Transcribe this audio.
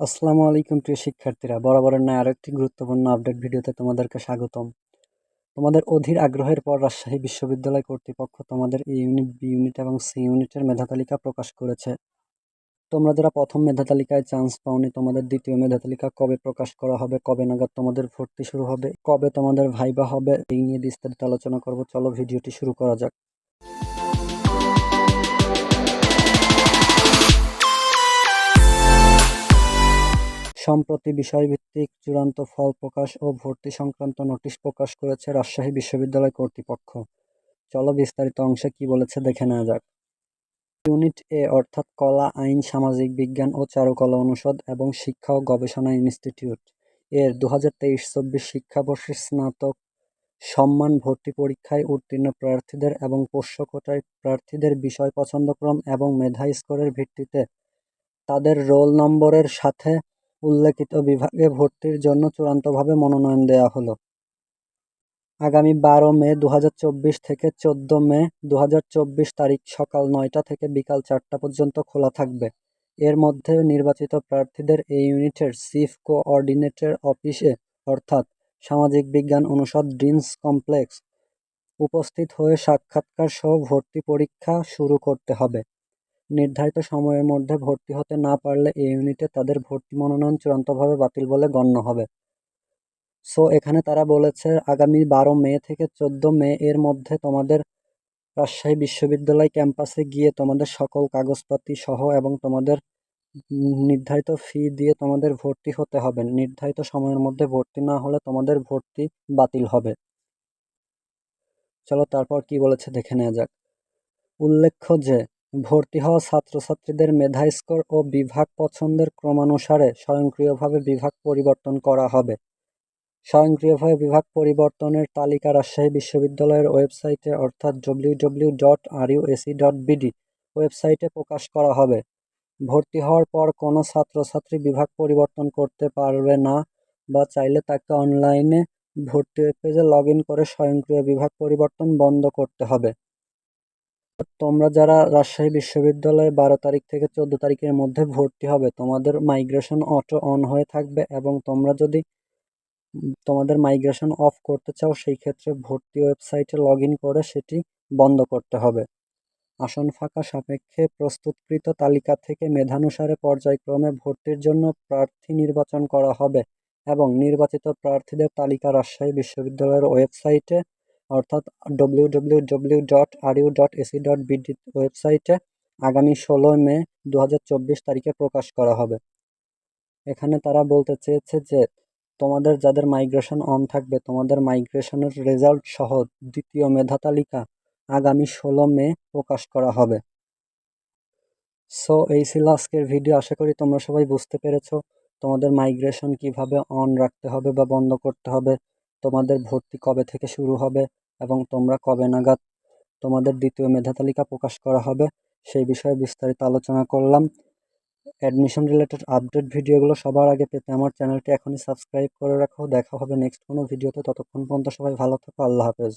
আসসালামু আলাইকুম প্রিয় শিক্ষার্থীরা। বরাবরের ন্যায় আরও একটি গুরুত্বপূর্ণ আপডেট ভিডিওতে তোমাদেরকে স্বাগতম। তোমাদের অধীর আগ্রহের পর রাজশাহী বিশ্ববিদ্যালয় কর্তৃপক্ষ তোমাদের এ ইউনিট, বি ইউনিট এবং সি ইউনিটের মেধা তালিকা প্রকাশ করেছে। তোমরা যারা প্রথম মেধা তালিকায় চান্স পাওনি, তোমাদের দ্বিতীয় মেধা তালিকা কবে প্রকাশ করা হবে, কবে নাগাদ তোমাদের ভর্তি শুরু হবে, কবে তোমাদের ভাইবা হবে, এই নিয়ে বিস্তারিত আলোচনা করব। চলো ভিডিওটি শুরু করা যাক। সম্প্রতি বিষয়ভিত্তিক চূড়ান্ত ফল প্রকাশ ও ভর্তি সংক্রান্ত নোটিশ প্রকাশ করেছে রাজশাহী বিশ্ববিদ্যালয় কর্তৃপক্ষ। চলো বিস্তারিত অংশে কি বলেছে দেখে নেওয়া যাক। ইউনিট এ অর্থাৎ কলা, আইন, সামাজিক বিজ্ঞান ও চারুকলা অনুষদ এবং শিক্ষা ও গবেষণা ইনস্টিটিউট। এর দু হাজার তেইশ চব্বিশ শিক্ষাবর্ষের স্নাতক সম্মান ভর্তি পরীক্ষায় উত্তীর্ণ প্রার্থীদের এবং পোষ্য কোটায় প্রার্থীদের বিষয় পছন্দক্রম এবং মেধা স্কোরের ভিত্তিতে তাদের রোল নম্বরের সাথে উল্লেখিত বিভাগে ভর্তির জন্য চূড়ান্তভাবে মনোনয়ন দেওয়া হলো। আগামী বারো মে দু হাজার চব্বিশ থেকে চোদ্দ মে দু হাজার চব্বিশ তারিখ সকাল নয়টা থেকে বিকাল চারটা পর্যন্ত খোলা থাকবে। এর মধ্যে নির্বাচিত প্রার্থীদের এই ইউনিটের চিফ কোঅর্ডিনেটর অফিসে অর্থাৎ সামাজিক বিজ্ঞান অনুষদ ড্রিমস কমপ্লেক্স, উপস্থিত হয়ে সাক্ষাৎকার সহ ভর্তি পরীক্ষা শুরু করতে হবে। নির্ধারিত সময়ের মধ্যে ভর্তি হতে না পারলে এই ইউনিটে তাদের ভর্তি মনোনয়ন চূড়ান্তভাবে বাতিল বলে গণ্য হবে। সো এখানে তারা বলেছে, আগামী বারো মে থেকে চোদ্দ মে এর মধ্যে তোমাদের রাজশাহী বিশ্ববিদ্যালয় ক্যাম্পাসে গিয়ে তোমাদের সকল কাগজপাতি সহ এবং তোমাদের নির্ধারিত ফি দিয়ে তোমাদের ভর্তি হতে হবে। নির্ধারিত সময়ের মধ্যে ভর্তি না হলে তোমাদের ভর্তি বাতিল হবে। চলো তারপর কি বলেছে দেখে নেওয়া যাক। উল্লেখ্য যে ভর্তি হওয়া ছাত্রছাত্রীদের মেধা স্কোর ও বিভাগ পছন্দের ক্রমানুসারে স্বয়ংক্রিয়ভাবে বিভাগ পরিবর্তন করা হবে। স্বয়ংক্রিয়ভাবে বিভাগ পরিবর্তনের তালিকা রাজশাহী বিশ্ববিদ্যালয়ের ওয়েবসাইটে অর্থাৎ W W dot R dot BD ওয়েবসাইটে প্রকাশ করা হবে। ভর্তি হওয়ার পর কোনো ছাত্রছাত্রী বিভাগ পরিবর্তন করতে পারবে না বা চাইলে তাকে অনলাইনে ভর্তি ওয়েব পেজে লগ ইন করে স্বয়ংক্রিয় বিভাগ পরিবর্তন বন্ধ করতে হবে। তোমরা যারা রাজশাহী বিশ্ববিদ্যালয়ে বারো তারিখ থেকে চোদ্দ তারিখের মধ্যে ভর্তি হবে, তোমাদের মাইগ্রেশন অটো অন হয়ে থাকবে এবং তোমরা যদি তোমাদের মাইগ্রেশন অফ করতে চাও, সেই ক্ষেত্রে ভর্তি ওয়েবসাইটে লগ করে সেটি বন্ধ করতে হবে। আসন ফাঁকা সাপেক্ষে প্রস্তুতকৃত তালিকা থেকে মেধানুসারে পর্যায়ক্রমে ভর্তির জন্য প্রার্থী নির্বাচন করা হবে এবং নির্বাচিত প্রার্থীদের তালিকা রাজশাহী বিশ্ববিদ্যালয়ের ওয়েবসাইটে অর্থাৎ W W W dot R U dot AC dot ওয়েবসাইটে আগামী ষোলো মে দু হাজার চব্বিশ তারিখে প্রকাশ করা হবে। এখানে তারা বলতে চেয়েছে যে, তোমাদের যাদের মাইগ্রেশন অন থাকবে, তোমাদের মাইগ্রেশনের রেজাল্ট সহ দ্বিতীয় মেধা তালিকা আগামী ষোলো মে প্রকাশ করা হবে। সো এই ছিল আজকের ভিডিও আশা করি তোমরা সবাই বুঝতে পেরেছ তোমাদের মাইগ্রেশন কীভাবে অন রাখতে হবে বা বন্ধ করতে হবে। তোমাদের ভর্তি কবে থেকে শুরু হবে এবং তোমরা কবে নাগাদ তোমাদের দ্বিতীয় মেধা তালিকা প্রকাশ করা হবে, সেই বিষয়ে বিস্তারিত আলোচনা করলাম। অ্যাডমিশন রিলেটেড আপডেট ভিডিওগুলো সবার আগে পেতে আমার চ্যানেলটি এখনই সাবস্ক্রাইব করে রাখো। দেখা হবে নেক্সট কোনো ভিডিওতে ততক্ষণ পর্যন্ত সবাই ভালো থাকো। আল্লাহ হাফেজ।